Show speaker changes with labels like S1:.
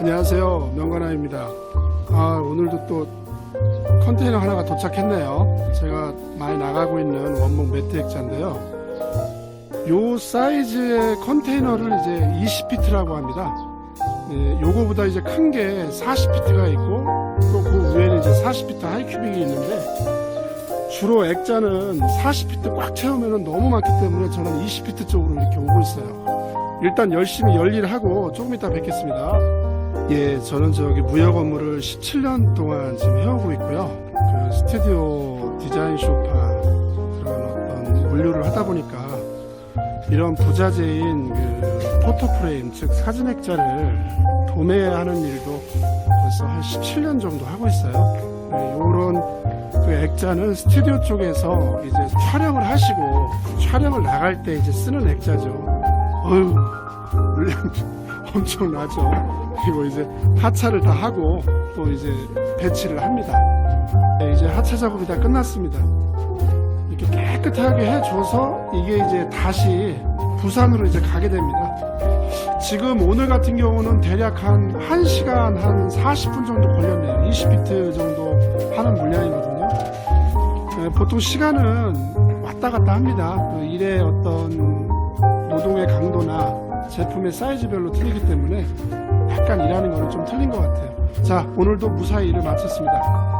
S1: 안녕하세요. 명관아입니다. 아, 오늘도 또 컨테이너 하나가 도착했네요. 제가 많이 나가고 있는 원목 매트 액자인데요. 요 사이즈의 컨테이너를 이제 20피트라고 합니다. 예, 요거보다 이제 큰 게 40피트가 있고 또 그 위에는 이제 40피트 하이큐빅이 있는데 주로 액자는 40피트 꽉 채우면 너무 많기 때문에 저는 20피트 쪽으로 이렇게 오고 있어요. 일단 열심히 열일을 하고 조금 이따 뵙겠습니다. 예, 저는 저기 무역 업무를 17년 동안 지금 해오고 있고요. 그 스튜디오 디자인 쇼파 그런 어떤 물류를 하다 보니까 이런 부자재인 그 포토프레임, 즉 사진 액자를 도매하는 일도 벌써 한 17년 정도 하고 있어요. 네, 요런 그 액자는 스튜디오 쪽에서 이제 촬영을 하시고 촬영을 나갈 때 이제 쓰는 액자죠. 어휴, 엄청나죠. 그리고 이제 하차를 다 하고 또 이제 배치를 합니다. 네, 이제 하차 작업이 다 끝났습니다. 깨끗하게 해줘서 이게 이제 다시 부산으로 이제 가게 됩니다. 지금 오늘 같은 경우는 대략 한 1시간 한 40분 정도 걸렸네요. 20피트 정도 하는 물량이거든요. 네, 보통 시간은 왔다 갔다 합니다. 그 일의 어떤 노동의 강도나 제품의 사이즈별로 틀리기 때문에 약간 일하는 거는 좀 틀린 것 같아요. 자, 오늘도 무사히 일을 마쳤습니다.